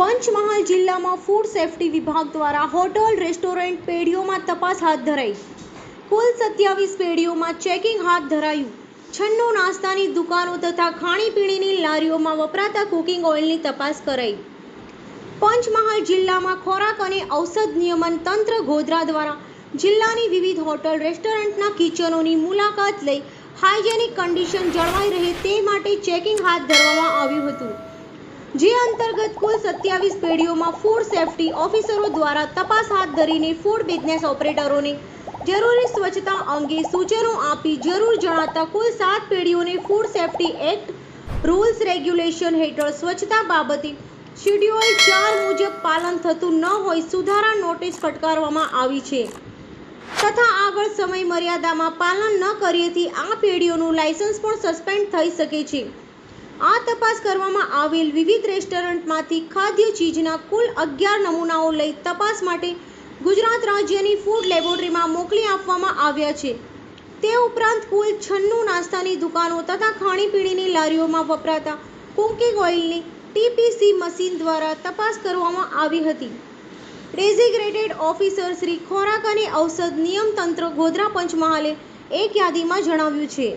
પંચમહાલ જિલ્લામાં food safety વિભાગ દ્વારા હોટલ, રેસ્ટોરન્ટ પેઢીઓમાં તપાસ હાથ ધરાઈ. કુલ સત્યાવીસ પેઢીઓમાં ચેકિંગ હાથ ધરાયું. છન્નું નાસ્તાની દુકાનો તથા ખાણીપીણીની લારીઓમાં વપરાતા કુકિંગ ઓઇલની તપાસ કરાઈ. પંચમહાલ જિલ્લામાં ખોરાક અને ઔષધ નિયમન તંત્ર ગોધરા દ્વારા જિલ્લાની વિવિધ હોટલ, રેસ્ટોરન્ટના કિચનોની મુલાકાત લઈ હાઇજેનિક કન્ડિશન જળવાઈ રહે તે માટે ચેકિંગ હાથ ધરવામાં આવ્યું હતું. જે અંતર્ગત કુલ સત્યાવીસ પેઢીઓમાં ફૂડ સેફ્ટી ઓફિસરો દ્વારા તપાસ હાથ ધરીને ફૂડ બિઝનેસ ઓપરેટરોને જરૂરી સ્વચ્છતા અંગે સૂચનો આપી જરૂર જણાતા કુલ સાત પેઢીઓને food safety act rules regulation હેઠળ સ્વચ્છતા બાબતે શેડ્યુલ ચાર મુજબ પાલન થતું ન હોય સુધારા નોટિસ ફટકારવામાં આવી છે. તથા આગળ સમય મર્યાદામાં પાલન ન કરીએથી આ પેઢીઓનું લાયસન્સ પણ સસ્પેન્ડ થઈ શકે છે. આ તપાસ કરવામાં આવેલ વિવિધ રેસ્ટોરન્ટમાંથી ખાદ્ય ચીજના કુલ અગિયાર નમૂનાઓ લઈ તપાસ માટે ગુજરાત રાજ્યની ફૂડ લેબોરેટરીમાં મોકલી આપવામાં આવ્યા છે. તે ઉપરાંત કુલ છન્નું નાસ્તાની દુકાનો તથા ખાણીપીણીની લારીઓમાં વપરાતા કુકિંગ ઓઇલની ટીપીસી મશીન દ્વારા તપાસ કરવામાં આવી હતી. ડેઝિગ્રેટેડ ઓફિસર શ્રી ખોરાક અને ઔષધ નિયમતંત્ર ગોધરા પંચમહાલે એક યાદીમાં જણાવ્યું છે.